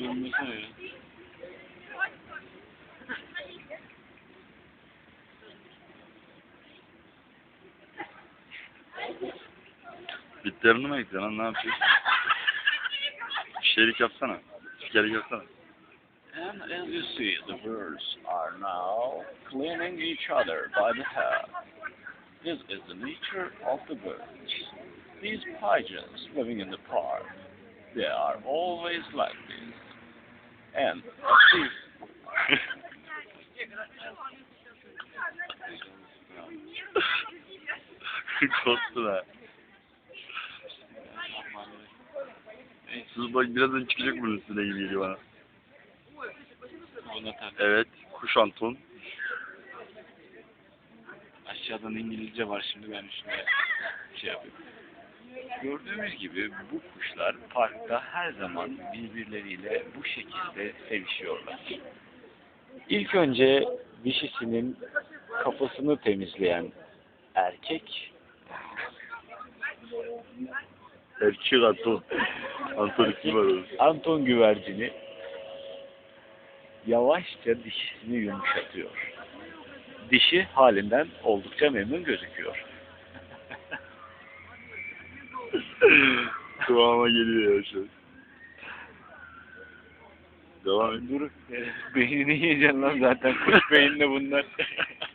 Zoomlasana ya. Bitlerini mi ekliyorsun lan ne yapıyorsun? Şeylik yapsana. Spikerlik yapsana. And as you see, the birds are now cleaning each other by the head. This is the nature of the birds. These pigeons living in the park, they are always like this. And Korktular. Sus bak birazdan çıkacak bunun üstüne gibi geliyor bana. Evet. Kuş Anton. Aşağıdan İngilizce var şimdi ben üstüne şey yapıyorum. Gördüğümüz gibi bu kuşlar parkta her zaman birbirleriyle bu şekilde sevişiyorlar. İlk önce dişisinin kafasını temizleyen erkek Erkek Anton. Anton. Anton güvercini yavaşça dişisini yumuşatıyor. Dişi halinden oldukça memnun gözüküyor. Kıvama geliyor ya şu. Devam et. Dur, beynini yiyeceksin lan zaten kuş beyinli bunlar.